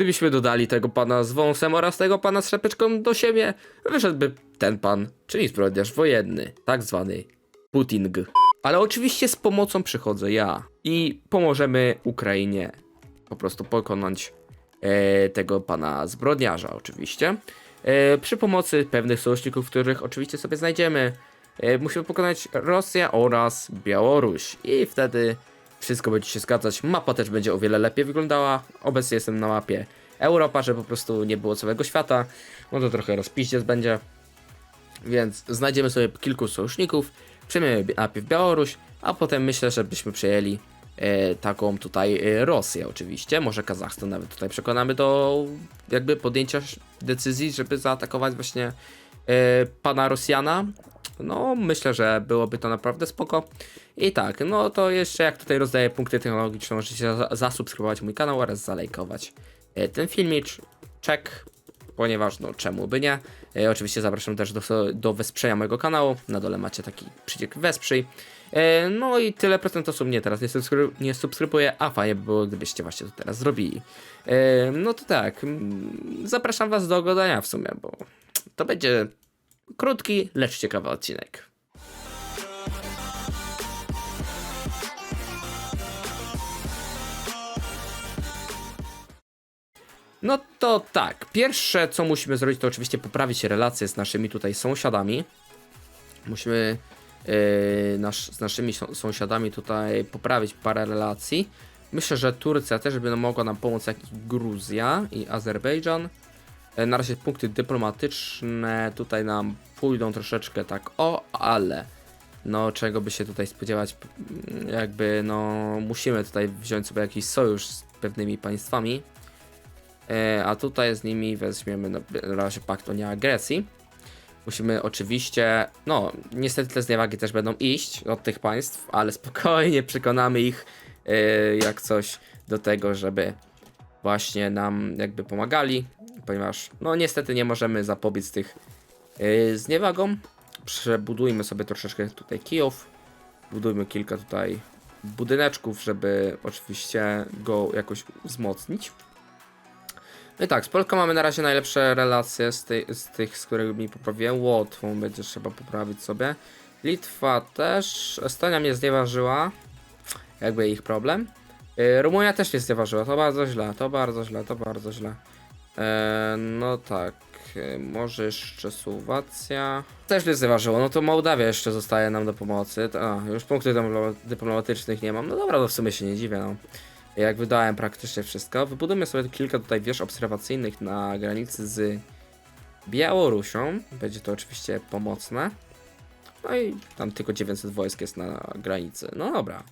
Gdybyśmy dodali tego pana z wąsem oraz tego pana z szapeczką do siebie, wyszedłby ten pan, czyli zbrodniarz wojenny, tak zwany Puting. Ale oczywiście z pomocą przychodzę ja i pomożemy Ukrainie po prostu pokonać e, tego pana zbrodniarza oczywiście. E, przy pomocy pewnych sojuszników, których oczywiście sobie znajdziemy. E, musimy pokonać Rosję oraz Białoruś i wtedy wszystko będzie się zgadzać. Mapa też będzie o wiele lepiej wyglądała. Obecnie jestem na mapie Europa, żeby po prostu nie było całego świata. No to trochę rozpiździec będzie. Więc znajdziemy sobie kilku sojuszników, przejmiemy najpierw Białoruś, a potem myślę, że byśmy przejęli e, taką tutaj e, Rosję oczywiście, może Kazachstan nawet tutaj przekonamy do jakby podjęcia decyzji, żeby zaatakować właśnie e, pana Rosjana. No, myślę, że byłoby to naprawdę spoko. I tak, no to jeszcze jak tutaj rozdaję punkty technologiczne, możecie za- zasubskrybować mój kanał oraz zalajkować e, ten filmik. Check, ponieważ no czemu by nie. E, oczywiście zapraszam też do, do wesprzeja mojego kanału. Na dole macie taki przycisk wesprzyj. E, no i tyle procent osób mnie teraz nie, subskry- nie subskrybuje, a fajnie by było, gdybyście właśnie to teraz zrobili. No to tak, zapraszam was do oglądania w sumie, bo to będzie krótki, lecz ciekawy odcinek. No to tak, pierwsze co musimy zrobić to oczywiście poprawić relacje z naszymi tutaj sąsiadami. Musimy yy, nasz, z naszymi są- sąsiadami tutaj poprawić parę relacji. Myślę, że Turcja też by mogła nam pomóc, jak i Gruzja i Azerbejdżan. E, Na razie punkty dyplomatyczne tutaj nam pójdą troszeczkę tak o, ale no czego by się tutaj spodziewać, p- jakby no musimy tutaj wziąć sobie jakiś sojusz z pewnymi państwami. E, a tutaj z nimi weźmiemy na na razie pakt o nieagresji. Musimy oczywiście, no niestety te zniewagi też będą iść od tych państw, ale spokojnie przekonamy ich e, jak coś do tego, żeby właśnie nam jakby pomagali, ponieważ no niestety nie możemy zapobiec tych yy, zniewagom. Przebudujmy sobie troszeczkę tutaj Kijów, budujmy kilka tutaj budyneczków, żeby oczywiście go jakoś wzmocnić. No i tak, z Polską mamy na razie najlepsze relacje z, tej, z tych, z którymi poprawiłem. Łotwą będzie trzeba poprawić sobie. Litwa też. Estonia mnie znieważyła. Jakby ich problem. Yy, Rumunia też mnie znieważyła. To bardzo źle, to bardzo źle, to bardzo źle. E, no tak. e, Może jeszcze Słowacja. Też mnie znieważyło. No to Mołdawia jeszcze zostaje nam do pomocy. A, już punktów dyplo- dyplomatycznych nie mam. No dobra, to w sumie się nie dziwię. No. Jak wydałem praktycznie wszystko. Wybudujmy sobie kilka tutaj wież obserwacyjnych na granicy z Białorusią. Będzie to oczywiście pomocne. No i tam tylko 900 wojsk jest na granicy. No dobra.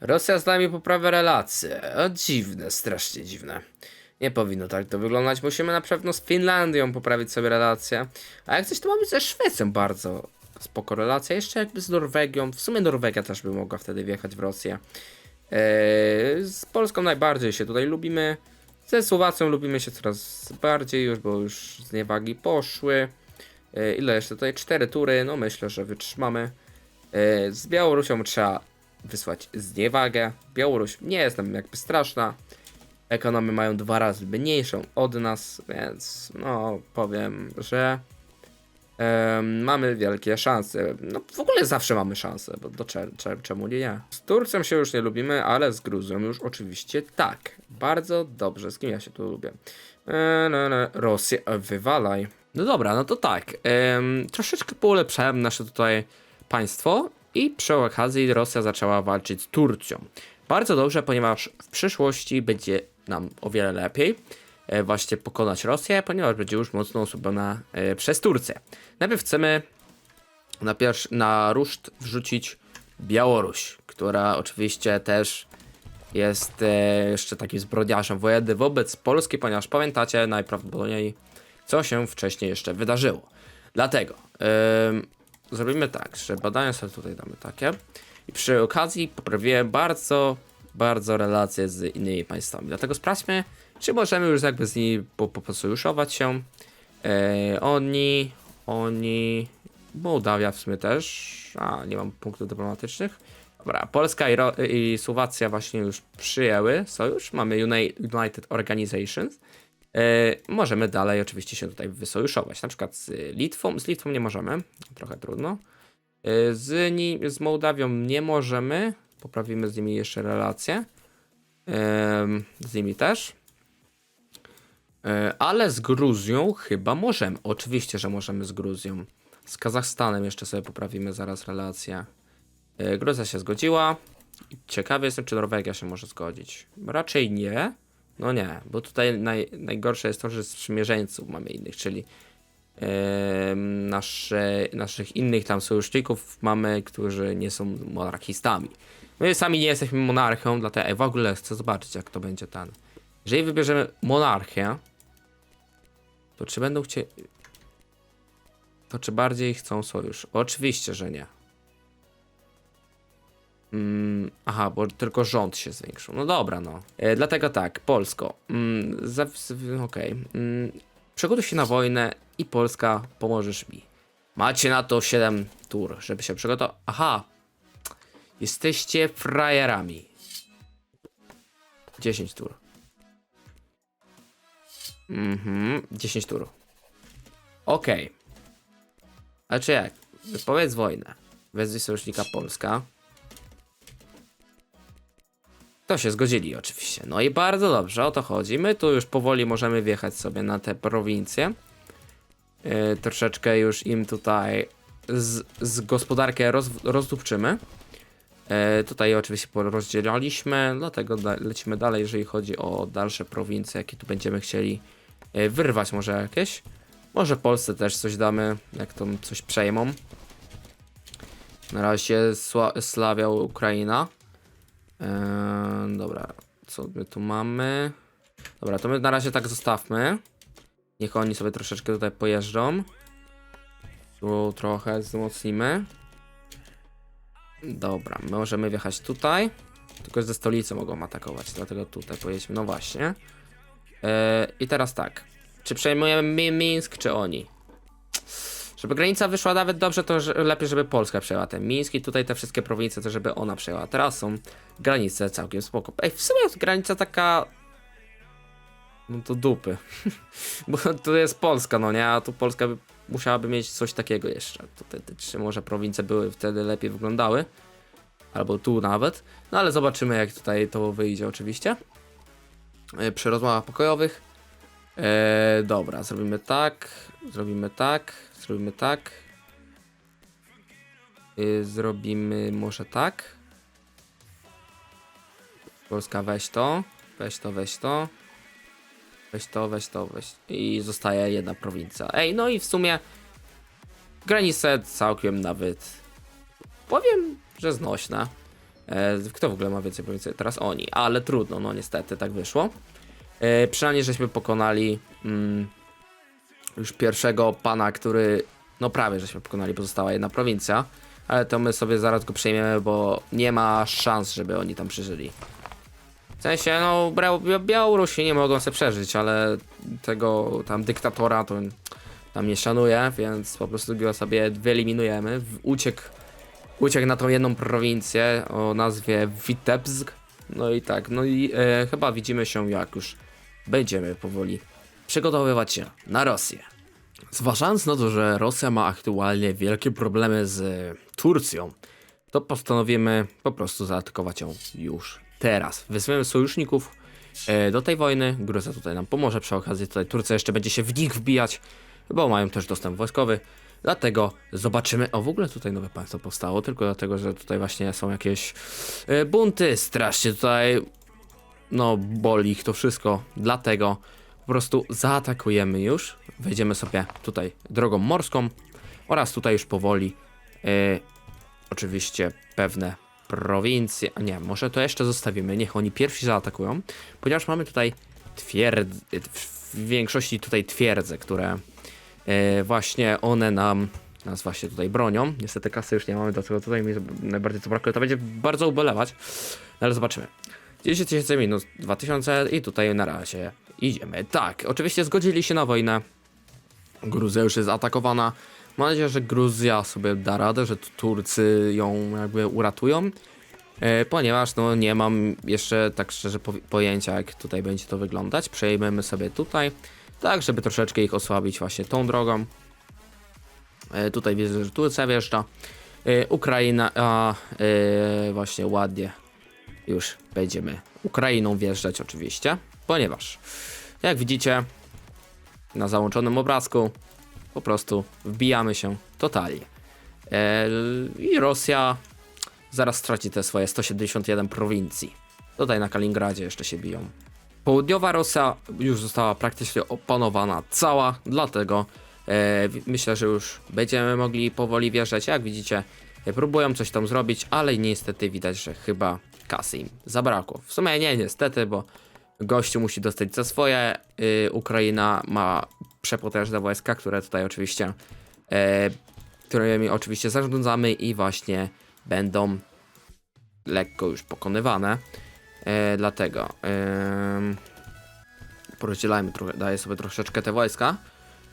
Rosja z nami poprawia relacje. O, dziwne, strasznie dziwne. Nie powinno tak to wyglądać. Musimy na pewno z Finlandią poprawić sobie relacje. A jak coś to mamy ze Szwecją bardzo spoko relacja. Jeszcze jakby z Norwegią. W sumie Norwegia też by mogła wtedy wjechać w Rosję. Eee, z Polską najbardziej się tutaj lubimy. Ze Słowacją lubimy się coraz bardziej już, bo już zniewagi poszły. Eee, ile jeszcze tutaj? Cztery tury. No myślę, że wytrzymamy. Eee, z Białorusią trzeba wysłać zniewagę. Białoruś nie jest jakby straszna. Ekonomię mają dwa razy mniejszą od nas, więc no powiem, że mamy wielkie szanse. No w ogóle zawsze mamy szanse, bo do cze, cze, czemu nie, nie? Z Turcją się już nie lubimy, ale z Gruzją już oczywiście tak. Bardzo dobrze, z kim ja się tu lubię? E, no, no, Rosję, e, wywalaj. No dobra, no to tak. em, troszeczkę polepszałem nasze tutaj państwo i przy okazji Rosja zaczęła walczyć z Turcją. Bardzo dobrze, ponieważ w przyszłości będzie nam o wiele lepiej e, właśnie pokonać Rosję, ponieważ będzie już mocno osłabiona e, przez Turcję. Najpierw chcemy na, na ruszt wrzucić Białoruś, która oczywiście też jest e, jeszcze takim zbrodniarzem wojennym wobec Polski, ponieważ pamiętacie najprawdopodobniej co się wcześniej jeszcze wydarzyło. Dlatego ym, zrobimy tak, że badania sobie tutaj damy takie i przy okazji poprawiłem bardzo, bardzo relacje z innymi państwami. Dlatego sprawdźmy, czy możemy już jakby z nimi po, po, się. E, oni, oni, Mołdawia w sumie też, a nie mam punktów dyplomatycznych. Dobra, Polska i, Ro- i Słowacja właśnie już przyjęły sojusz. Mamy Uni- United Organizations. e, możemy dalej oczywiście się tutaj wysojuszować. Na przykład z Litwą, z Litwą nie możemy, trochę trudno. E, z, z Mołdawią nie możemy, poprawimy z nimi jeszcze relacje. Z nimi też. E, ale z Gruzją chyba możemy. Oczywiście, że możemy z Gruzją. Z Kazachstanem jeszcze sobie poprawimy zaraz relacje. E, Gruzja się zgodziła. Ciekawy jestem, czy Norwegia się może zgodzić. Raczej nie. No nie, bo tutaj naj, najgorsze jest to, że sprzymierzeńców mamy innych, czyli nasze, naszych innych tam sojuszników mamy, którzy nie są monarchistami. My sami nie jesteśmy monarchią, dlatego w ogóle chcę zobaczyć, jak to będzie ten. Jeżeli wybierzemy monarchię, to czy będą chcieli. To czy bardziej chcą sojusz? Oczywiście, że nie. Mm, aha, bo tylko rząd się zwiększył. No dobra, no. E, dlatego tak, Polsko. Mm, Okej. Mm, przygotuj się na wojnę i Polska pomożesz mi. Macie na to 7 tur, żeby się przygotować. Aha. Jesteście frajerami. 10 tur. Mhm, 10 tur. Okej. A czy jak? Wypowiedz wojnę. Wezwij sojusznika Polska. To się zgodzili oczywiście. No i bardzo dobrze, o to chodzi. My tu już powoli możemy wjechać sobie na te prowincje. Yy, troszeczkę już im tutaj z, z gospodarkę roz, rozdupczymy. Yy, tutaj oczywiście porozdzielaliśmy, dlatego da, lecimy dalej, jeżeli chodzi o dalsze prowincje, jakie tu będziemy chcieli yy, wyrwać może jakieś. Może Polsce też coś damy, jak to coś przejmą. Na razie Sła Ukraina. Eee, dobra, co my tu mamy? Dobra, to my na razie tak zostawmy. Niech oni sobie troszeczkę tutaj pojeżdżą. Tu trochę wzmocnimy. Dobra, my możemy wjechać tutaj. Tylko ze stolicy mogą atakować, dlatego tutaj pojedźmy. No właśnie. Eee, I teraz tak. Czy przejmujemy Mi- Mińsk, czy oni? Żeby granica wyszła nawet dobrze, to że- lepiej, żeby Polska przejęła ten Mińsk i tutaj te wszystkie prowincje, to żeby ona przejęła. Teraz są granice całkiem spoko. Ej, w sumie jest granica taka... No to dupy. Bo tu jest Polska, no nie? A tu Polska by, musiałaby mieć coś takiego jeszcze. Tutaj te trzy może prowincje były wtedy lepiej wyglądały. Albo tu nawet. No ale zobaczymy jak tutaj to wyjdzie oczywiście. E, Przy rozmowach pokojowych. E, dobra, zrobimy tak. Zrobimy tak. Zrobimy tak. Y, zrobimy może tak. Polska weź to. Weź to, weź to. Weź to, weź to, weź. I zostaje jedna prowincja. Ej, no i w sumie granice całkiem nawet powiem, że znośne. E, kto w ogóle ma więcej prowincji? Teraz oni, ale trudno, no niestety tak wyszło. E, przynajmniej żeśmy pokonali mm, już pierwszego pana, który no prawie żeśmy pokonali, pozostała jedna prowincja. Ale to my sobie zaraz go przejmiemy, bo nie ma szans, żeby oni tam przeżyli. W sensie, no, Białorusi nie mogą sobie przeżyć, ale tego tam dyktatora to tam nie szanuje, więc po prostu go sobie wyeliminujemy. Uciekł, uciekł na tą jedną prowincję o nazwie Vitebsk. No i tak, no i e, chyba widzimy się jak już będziemy powoli przygotowywać się na Rosję. Zważając na to, że Rosja ma aktualnie wielkie problemy z e, Turcją, to postanowimy po prostu zaatakować ją już teraz. Wezwiemy sojuszników e, do tej wojny. Gruzja tutaj nam pomoże przy okazji. Tutaj Turcja jeszcze będzie się w nich wbijać, bo mają też dostęp wojskowy. Dlatego zobaczymy. O, w ogóle tutaj nowe państwo powstało, tylko dlatego, że tutaj właśnie są jakieś e, bunty. Strasznie tutaj, no, boli ich to wszystko. Dlatego po prostu zaatakujemy już. Wejdziemy sobie tutaj drogą morską oraz tutaj już powoli e, oczywiście pewne prowincje. A nie, może to jeszcze zostawimy. Niech oni pierwsi zaatakują, ponieważ mamy tutaj twierd... w większości tutaj twierdze, które e, właśnie one nam nas właśnie tutaj bronią. Niestety kasy już nie mamy, dlatego tutaj mi najbardziej co brakuje. To będzie bardzo ubolewać, no ale zobaczymy. 10 tysięcy minus 2000 i tutaj na razie idziemy. Tak, oczywiście zgodzili się na wojnę. Gruzja już jest atakowana. Mam nadzieję, że Gruzja sobie da radę, że tu Turcy ją jakby uratują. e, ponieważ no nie mam jeszcze tak szczerze pojęcia jak tutaj będzie to wyglądać. Przejmiemy sobie tutaj, tak żeby troszeczkę ich osłabić właśnie tą drogą. E, tutaj widzę, że Turcja wjeżdża. E, Ukraina, a właśnie ładnie już będziemy Ukrainą wjeżdżać oczywiście, ponieważ jak widzicie na załączonym obrazku po prostu wbijamy się totalnie. I Rosja zaraz straci te swoje 171 prowincji. Tutaj na Kaliningradzie jeszcze się biją. Południowa Rosja już została praktycznie opanowana cała, dlatego e, myślę, że już będziemy mogli powoli wjeżdżać. Jak widzicie, próbują coś tam zrobić, ale niestety widać, że chyba kasy im zabrakło. W sumie nie niestety, bo gościu musi dostać za swoje. Y, Ukraina ma przepotężne wojska, które tutaj oczywiście, e, którymi oczywiście zarządzamy i właśnie będą lekko już pokonywane. E, dlatego em, porozdzielajmy trochę, daję sobie troszeczkę te wojska.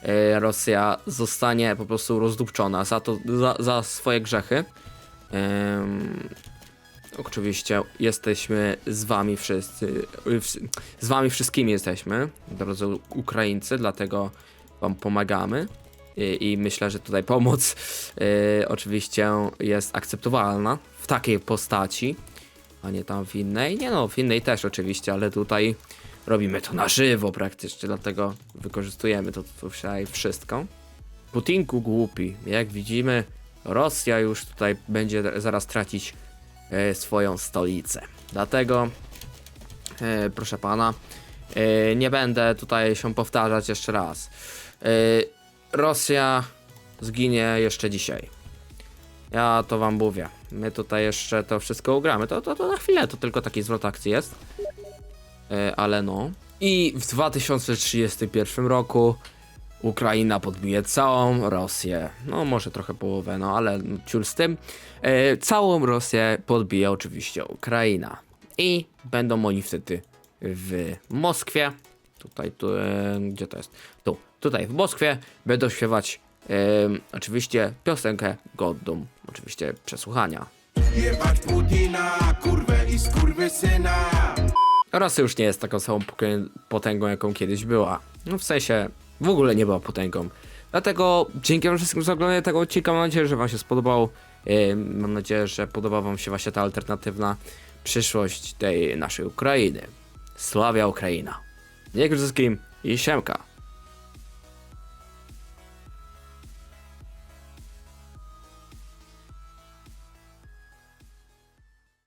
E, Rosja zostanie po prostu rozdupczona za, to, za, za swoje grzechy. Oczywiście jesteśmy z wami wszyscy, y, z wami wszystkimi jesteśmy, drodzy Ukraińcy, dlatego wam pomagamy. I, i myślę, że tutaj pomoc y, oczywiście jest akceptowalna w takiej postaci, a nie tam w innej. Nie no, w innej też oczywiście, ale tutaj robimy to na żywo praktycznie, dlatego wykorzystujemy to tutaj wszystko. Putinku głupi, jak widzimy, Rosja już tutaj będzie zaraz tracić swoją stolicę. Dlatego, e, proszę pana, e, nie będę tutaj się powtarzać jeszcze raz. E, Rosja zginie jeszcze dzisiaj. Ja to wam mówię. My tutaj jeszcze to wszystko ugramy. To, to, to na chwilę, to tylko taki zwrot akcji jest. E, ale no. I w 2031 roku Ukraina podbije całą Rosję. No, może trochę połowę, no ale ciul z tym. E, całą Rosję podbije oczywiście Ukraina. I będą oni wtedy w Moskwie. Tutaj, tu, e, gdzie to jest? Tu, tutaj w Moskwie będą śpiewać e, oczywiście piosenkę godną, oczywiście przesłuchania. Jebać Putina, kurwę i skurwysyna Rosja już nie jest taką samą potęgą, jaką kiedyś była. No w sensie w ogóle nie była potęgą. Dlatego dzięki wam wszystkim za oglądanie tego odcinka. Mam nadzieję, że wam się spodobał. Mam nadzieję, że podoba wam się właśnie ta alternatywna przyszłość tej naszej Ukrainy. Sławia Ukraina. Dzięki wszystkim i siemka.